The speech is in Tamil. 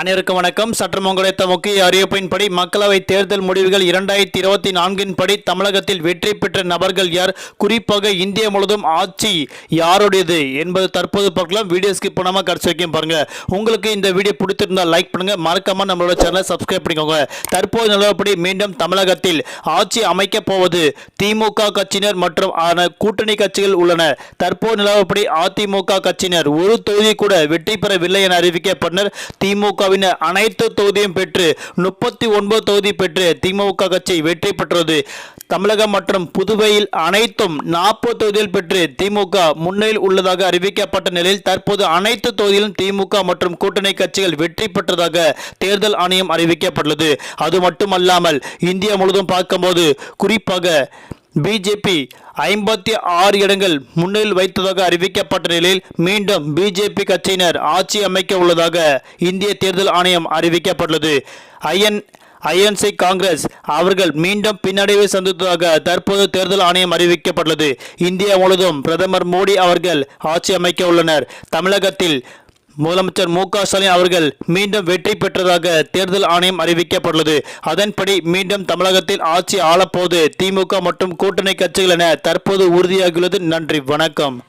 அனைவருக்கும் வணக்கம். சற்றம் கிடைத்த முக்கிய அறிவிப்பின்படி மக்களவை தேர்தல் முடிவுகள் இரண்டாயிரத்தி இருபத்தி நான்கின் படி தமிழகத்தில் வெற்றி பெற்ற நபர்கள் யார்? குறிப்பாக இந்தியா முழுவதும் ஆட்சி யாருடையது என்பது தற்போது பார்க்கலாம். வீடியோ ஸ்கிப் பண்ணாமல் கடைசி வரைக்கும் பாருங்க. உங்களுக்கு இந்த வீடியோ பிடித்திருந்தால் லைக் பண்ணுங்க. மறக்காம நம்மளோட சேனலை சப்ஸ்கிரைப் பண்ணிக்கோங்க. தற்போது நிலவரப்படி மீண்டும் தமிழகத்தில் ஆட்சி அமைக்கப் போவது திமுக கட்சியினர் மற்றும் ஆன கூட்டணி கட்சிகள் உள்ளன. தற்போது நிலவரப்படி அதிமுக கட்சியினர் ஒரு தொகுதி கூட வெற்றி பெறவில்லை என அறிவிக்கப்பட்டனர் திமுக திமுகவின் அனைத்து தொகுதியும் பெற்று முப்பத்தி ஒன்பது தொகுதி பெற்று திமுக கட்சி வெற்றி பெற்றது. தமிழகம் மற்றும் புதுவையில் அனைத்தும் நாற்பது தொகுதியில் பெற்று திமுக முன்னிலையில் உள்ளதாக அறிவிக்கப்பட்ட நிலையில் தற்போது அனைத்து தொகுதியிலும் திமுக மற்றும் கூட்டணி கட்சிகள் வெற்றி பெற்றதாக தேர்தல் ஆணையம் அறிவிக்கப்பட்டுள்ளது. அது மட்டுமல்லாமல் இந்தியா முழுவதும் பார்க்கும்போது குறிப்பாக பிஜேபி ஐம்பத்தி ஆறு இடங்கள் முன்னில் வைத்ததாக அறிவிக்கப்பட்ட நிலையில் மீண்டும் பிஜேபி கட்சியினர் ஆட்சி அமைக்க உள்ளதாக இந்திய தேர்தல் ஆணையம் அறிவிக்கப்பட்டுள்ளது. ஐஎன் ஐஎன்சி காங்கிரஸ் அவர்கள் மீண்டும் பின்னடைவை சந்தித்ததாக தற்போது தேர்தல் ஆணையம் அறிவிக்கப்பட்டுள்ளது. இந்தியா முழுவதும் பிரதமர் மோடி அவர்கள் ஆட்சி அமைக்க உள்ளனர். தமிழகத்தில் முதலமைச்சர் மு க ஸ்டாலின் அவர்கள் மீண்டும் வெற்றி பெற்றதாக தேர்தல் ஆணையம் அறிவிக்கப்பட்டுள்ளது. அதன்படி மீண்டும் தமிழகத்தில் ஆட்சி ஆளப்போது திமுக மற்றும் கூட்டணி கட்சிகள் என தற்போது உறுதியாகியுள்ளது. நன்றி வணக்கம்.